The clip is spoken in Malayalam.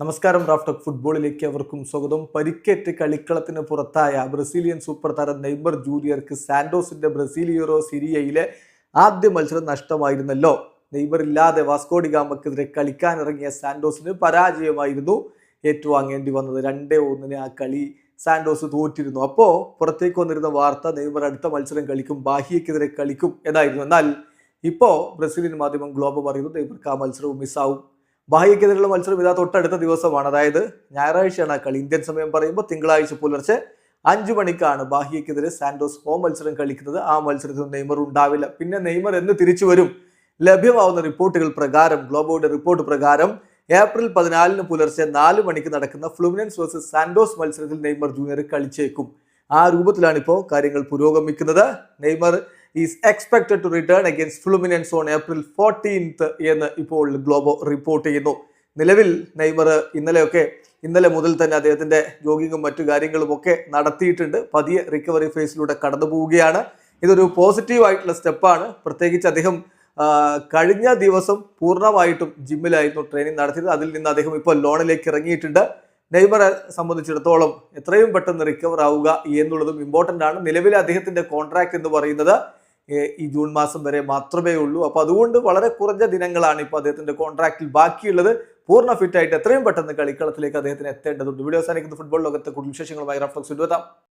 നമസ്കാരം റാഫ്റ്റോക്ക് ഫുട്ബോളിലേക്ക് അവർക്കും സ്വാഗതം. പരിക്കേറ്റ് കളിക്കളത്തിന് പുറത്തായ ബ്രസീലിയൻ സൂപ്പർ താരം നെയ്മർ ജൂനിയർക്ക് സാന്റോസിന്റെ ബ്രസീലിയറോ സിരിയയിലെ ആദ്യ മത്സരം നഷ്ടമായിരുന്നല്ലോ. നെയ്മർ ഇല്ലാതെ വാസ്കോഡി ഗാമക്കെതിരെ കളിക്കാനിറങ്ങിയ സാന്റോസിന് പരാജയമായിരുന്നു ഏറ്റുവാങ്ങേണ്ടി വന്നത്. രണ്ടേ ഒന്നിന് ആ കളി സാന്റോസ് തോറ്റിരുന്നു. അപ്പോൾ പുറത്തേക്ക് വന്നിരുന്ന വാർത്ത നെയ്മർ അടുത്ത മത്സരം കളിക്കും ബാഹിയക്കെതിരെ കളിക്കും എന്നായിരുന്നു എന്നാൽ ഇപ്പോൾ ബ്രസീലിയൻ മാധ്യമം ഗ്ലോബ് പറയുന്നു നെയ്മർക്ക് ആ മത്സരവും മിസ്സാവും. ബാഹിയക്കെതിരെയുള്ള മത്സരം ഇതാ തൊട്ടടുത്ത ദിവസമാണ്. അതായത് ഞായറാഴ്ചയാണ് ആ കളി. ഇന്ത്യൻ സമയം പറയുമ്പോൾ തിങ്കളാഴ്ച പുലർച്ചെ അഞ്ചു മണിക്കാണ് ബാഹ്യക്കെതിരെ സാന്റോസ് ഹോം മത്സരം കളിക്കുന്നത്. ആ മത്സരത്തിൽ നെയ്മർ ഉണ്ടാവില്ല. പിന്നെ നെയ്മർ എന്ന് തിരിച്ചു വരും. ലഭ്യമാവുന്ന റിപ്പോർട്ടുകൾ പ്രകാരം ഗ്ലോബോയുടെ റിപ്പോർട്ട് പ്രകാരം ഏപ്രിൽ പതിനാലിന് പുലർച്ചെ നാല് മണിക്ക് നടക്കുന്ന ഫ്ലുമിനൻസ് വേഴ്സസ് സാന്റോസ് മത്സരത്തിൽ നെയ്മർ ജൂനിയർ കളിച്ചേക്കും. ആ രൂപത്തിലാണ് ഇപ്പോൾ കാര്യങ്ങൾ പുരോഗമിക്കുന്നത്. Neymar is expected to return against Fluminense on April fourteenth എന്ന് ഇപ്പോൾ ഗ്ലോബോ റിപ്പോർട്ട് ചെയ്യുന്നു. നിലവിൽ നെയ്മർ ഇന്നലെയൊക്കെ ഇന്നലെ മുതൽ തന്നെ അദ്ദേഹത്തിന്റെ ജോഗിങ്ങും മറ്റു കാര്യങ്ങളും ഒക്കെ നടത്തിയിട്ടുണ്ട്. പതിയെ റിക്കവറി ഫേസിലൂടെ കടന്നു പോവുകയാണ്. ഇതൊരു പോസിറ്റീവ് ആയിട്ടുള്ള സ്റ്റെപ്പാണ് പ്രത്യേകിച്ച് അദ്ദേഹം കഴിഞ്ഞ ദിവസം പൂർണമായിട്ടും ജിമ്മിലായിരുന്നു ട്രെയിനിങ് നടത്തിയത്. അതിൽ നിന്ന് അദ്ദേഹം ഇപ്പോൾ ലോണിലേക്ക് ഇറങ്ങിയിട്ടുണ്ട്. നെയ്മറെ സംബന്ധിച്ചിടത്തോളം എത്രയും പെട്ടെന്ന് റിക്കവർ ആവുക എന്നുള്ളതും ഇമ്പോർട്ടന്റ് ആണ്. നിലവിലെ അദ്ദേഹത്തിന്റെ കോൺട്രാക്ട് എന്ന് പറയുന്നത് ഈ ജൂൺ മാസം വരെ മാത്രമേ ഉള്ളൂ. അപ്പോൾ അതുകൊണ്ട് വളരെ കുറഞ്ഞ ദിനങ്ങളാണ് ഇപ്പോൾ അദ്ദേഹത്തിന്റെ കോൺട്രാക്റ്റിൽ ബാക്കിയുള്ളത്. പൂർണ ഫിറ്റ് ആയിട്ട് എത്രയും പെട്ടെന്ന് കളിക്കളത്തിലേക്ക് അദ്ദേഹത്തിന് എത്തേണ്ടതുണ്ട്. വീഡിയോ സാധിക്കുന്ന ഫുട്ബോൾ ലോകത്തെ കൂടുതൽ വിശേഷങ്ങളുമായി റഫ്ലക്സ് എത്താം